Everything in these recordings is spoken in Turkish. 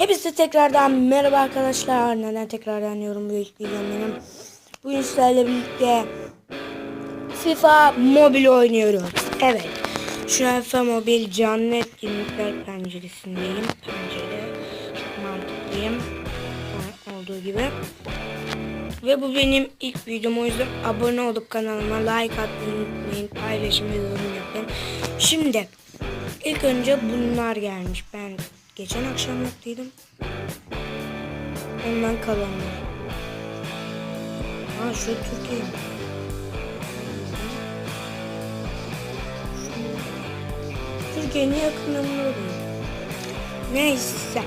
Hepsi tekrardan merhaba arkadaşlar. Neden tekrardan yorum yükleyeceğim benim. Bugün sizlerle birlikte FIFA mobil oynuyoruz. Evet. Şu an FIFA mobil canlı etkinlikler penceresindeyim. Pencere. Çok mantıklıyım. Olduğu gibi. Ve bu benim ilk videom o yüzden abone olup kanalıma like atmayı unutmayın. Paylaşın ve yorum yapın. Şimdi ilk önce bunlar gelmiş. Ben geçen akşam yaptıydım. Ondan kalanlar. Ha şu Türkiye. Türkiye'nin yakınlarında oluyor. Neyse.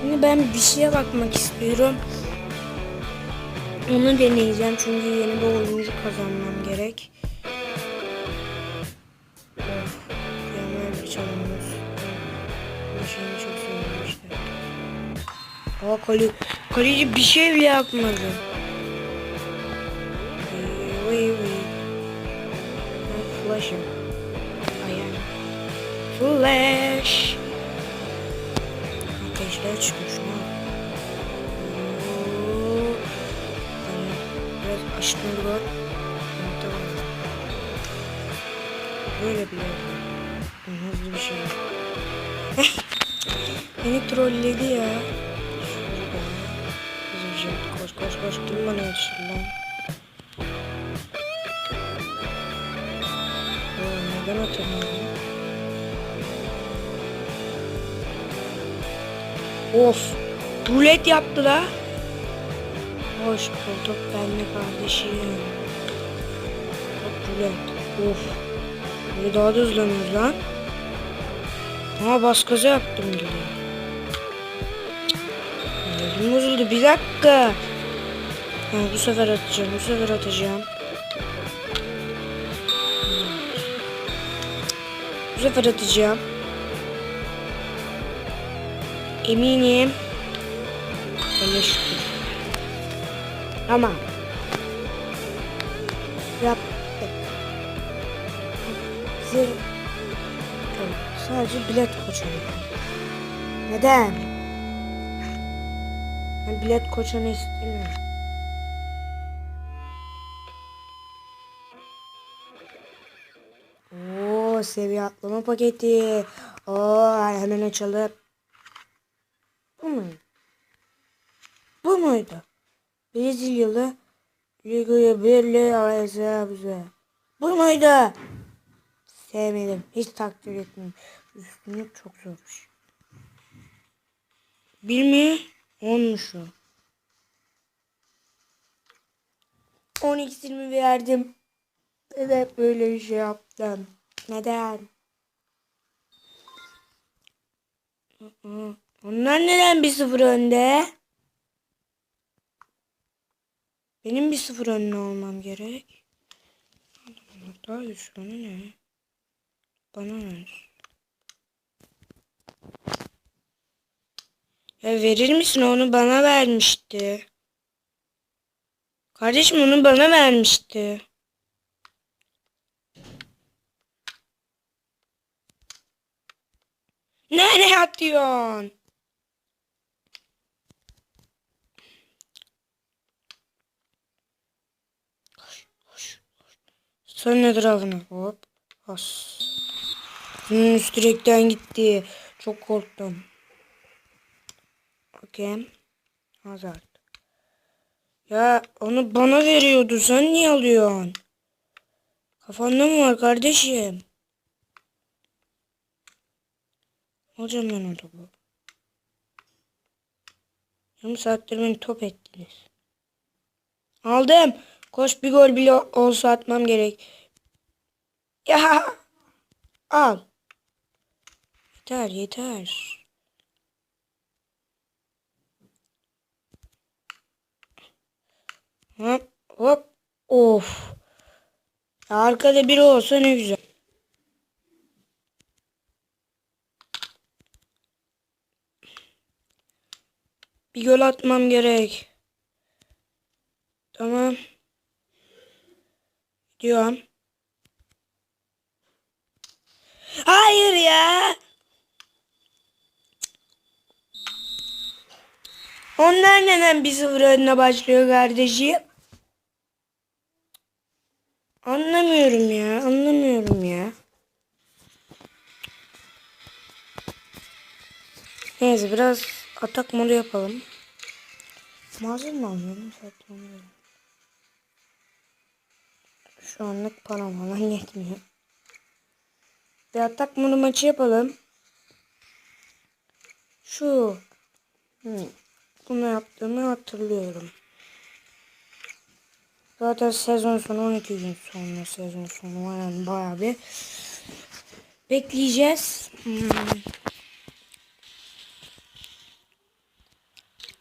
Şimdi ben bir şeye bakmak istiyorum. Onu deneyeceğim çünkü yeni bir oyuncu kazanmam gerek. Aa kale, kaleci bir şey bile yapmadı. Vıy. Ben Flash'ım. Ayağım. Flash. Ateşler şuna. Oo. Hani biraz aşkın bir gol. Tamam. Böyle bile yapıyor. Hızlı bir şey. Beni trolledi ya. Kim bana yetişir lan? Neden atamıyorum? Of. Rulet yaptı la. Hoş bu top bende kardeşim. Top rulet. Of. Böyle daha da hızlanıyoruz lan. Ama bas gaza yaptım gibi. Bozuldu bir dakika. Ha, bu sefer atacağım bu sefer atacağım. Bu sefer atacağım. Eminim. Öyle şükür. Tamam. Yaptık. Zır. Tamam. Sadece bilet koçanı. Neden? Ben bilet koçanı istemiyorum. Oo seviye atlama paketi. Oo hemen açalım. Bu muydu? Bu muydu? Brezilyalı Ligo'ya birliği arası bize. Bu muydu? Sevmedim. Hiç takdir etmedim. Üstünlük çok zormuş. Bir mi? Onmuş o. 12'sini verdim. Neden böyle bir şey yaptım? Neden? Onlar neden bir sıfır önde? Benim bir sıfır önde olmam gerek. Daha güçlü ne? Bana ver. Ya verir misin onu bana vermişti. Kardeşim onu bana vermişti. Nereye atıyorsun? Sen nedir avına? Hop. As. Hmm, üst direkten gitti. Çok korktum. Okey. Hazard. Ya onu bana veriyordu. Sen niye alıyorsun? Kafanda mı var kardeşim? Hocam ben o topu. Yarım saattir beni top ettiniz. Aldım. Koş bir gol bile olsa atmam gerek. Ya. Al. Yeter yeter. Hop hop. Of. Arkada biri olsa ne güzel. Bir gol atmam gerek. Tamam. Diyorum. Hayır ya. Onlar neden bir sıfır başlıyor kardeşim? Anlamıyorum ya. Anlamıyorum ya. Neyse biraz atak modu yapalım. Malzeme mi alıyorum? Satmıyorum. Şu anlık param falan yetmiyor. Bir atak modu maçı yapalım. Şu. Hı. Bunu yaptığımı hatırlıyorum. Zaten sezon sonu 12 gün sonra sezon sonu var yani bayağı bir bekleyeceğiz. Hmm.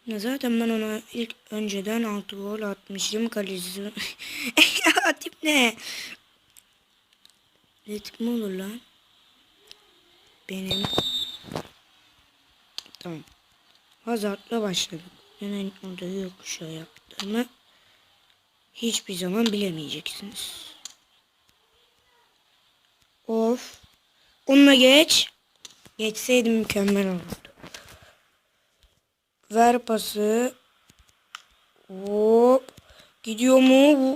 Zaten ben ona ilk önceden 6 gol atmıştım kalecisi. Atayım ne? Ritmi mi olur lan? Benim. Tamam. Hazard'la başladık. Neden orada yokuşa yaptığımı hiçbir zaman bilemeyeceksiniz. Of. Onunla geç. Geçseydim mükemmel olurdu. Ver pası. Hop. Gidiyor mu?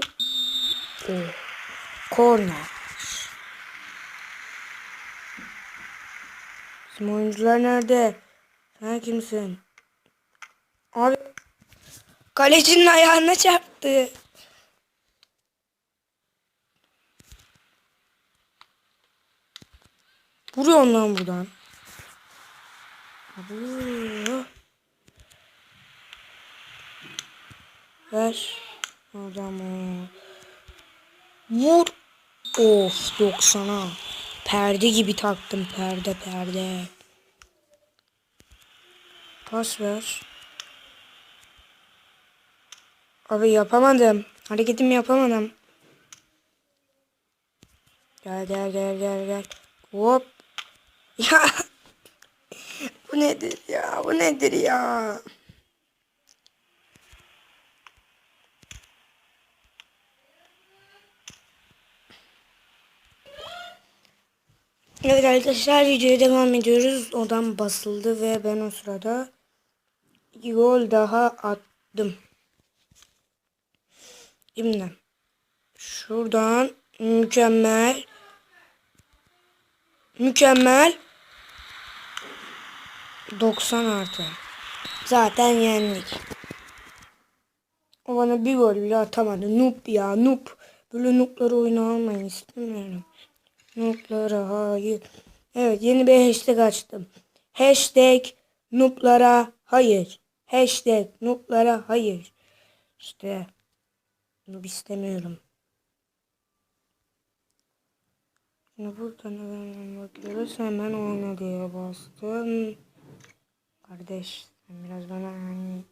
Oh. Korner. Bizim oyuncular nerede? Sen kimsin? Abi. Kalecinin ayağına çarptı. Vuruyor lan buradan. Vuruyor. Ver. O. Vur. Of 90'a. Perde gibi taktım perde perde. Pas ver. Abi yapamadım. Hareketimi yapamadım. Gel gel gel gel gel. Hop. Ya. bu nedir ya? Bu nedir ya? Evet arkadaşlar videoya devam ediyoruz. Odam basıldı ve ben o sırada iki gol daha attım. Şimdi şuradan mükemmel mükemmel 90 artı. Zaten yendik. O bana bir gol bile atamadı. Noob ya noob. Böyle noobları oyuna almayın istemiyorum. Nooblara hayır. Evet yeni bir hashtag açtım. Hashtag nooblara hayır. Hashtag nooblara hayır. İşte noob istemiyorum. Şimdi buradan hemen bakıyoruz. Hemen oyna diye bastım. Kardeş biraz bana hani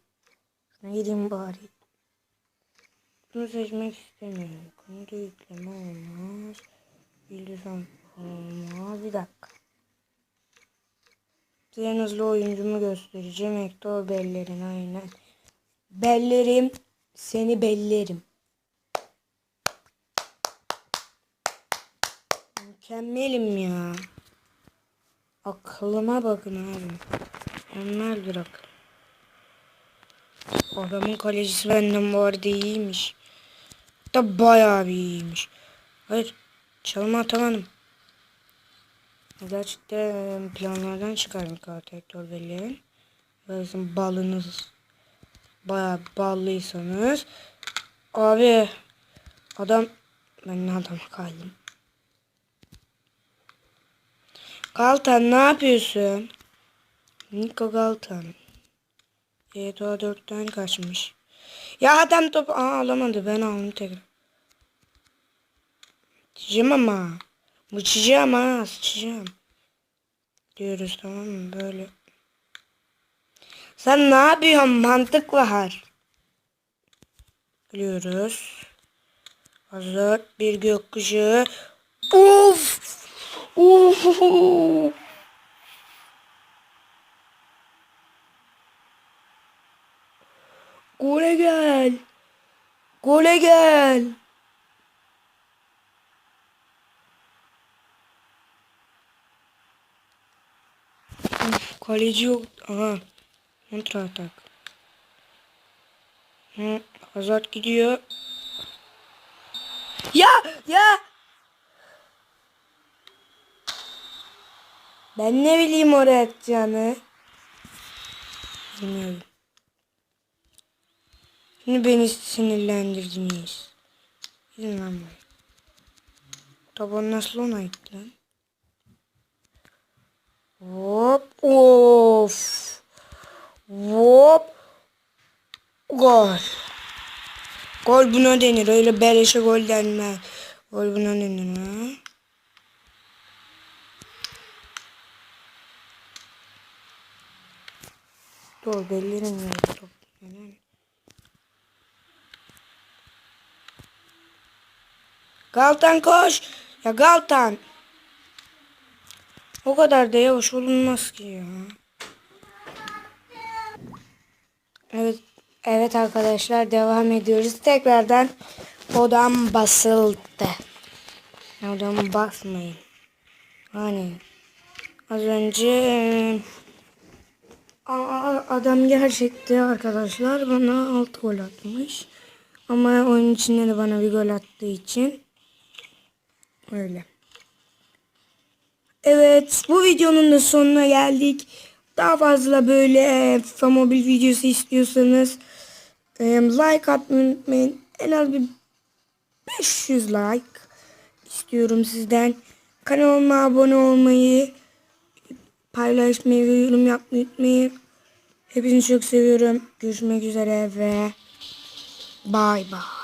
şuna gideyim bari. Bunu seçmek istemiyorum. Konuda yükleme olmaz. Bilgisayar olmaz. Bir dakika. En hızlı oyuncumu göstereceğim. Hector Bellerin aynen. Bellerim seni bellerim. Mükemmelim ya. Aklıma bakın abi. Mükemmel bir akıl. Adamın kalecisi benden bu arada iyiymiş. Da bayağı bir iyiymiş. Hayır. Çalma atamadım. Gerçekten planlardan çıkarmış kart Hector Bellerin. Böyle sizin balınız bayağı ballıysanız. Abi adam ben ne adama kaydım. Galtan ne yapıyorsun? Niko Galtan. Evet o kaçmış. Ya adam top Aa, alamadı ben aldım tekrar. Sıçacağım ama. Uçacağım ha sıçacağım. Diyoruz tamam mı böyle. Sen ne yapıyorsun mantık var. Biliyoruz. Hazır bir gökkuşağı. Of. Of. Gole gel. Gole gel. Of, kaleci yok. Aha. Kontra atak. Hı, Hazard gidiyor. Ya ya. Ben ne bileyim oraya atacağını. Bilmiyorum. Şimdi beni sinirlendirdiniz. Gidin lan buraya. Taban nasıl ona gitti lan? Hop. Of. Hop. Gol. Gol buna denir. Öyle beleşe gol denmez. Gol buna denir ha. Dur bellerim ya. Galtan koş. Ya Galtan. O kadar da yavaş olunmaz ki ya. Evet, evet arkadaşlar devam ediyoruz. Tekrardan odam basıldı. Odamı basmayın. Hani az önce e, adam gerçekte arkadaşlar bana 6 gol atmış. Ama oyun içinde de bana bir gol attığı için öyle. Evet bu videonun da sonuna geldik. Daha fazla böyle e, FIFA mobil videosu istiyorsanız e, like atmayı unutmayın. En az bir 500 like istiyorum sizden. Kanalıma abone olmayı, paylaşmayı ve yorum yapmayı unutmayın. Hepinizi çok seviyorum. Görüşmek üzere ve bay bay.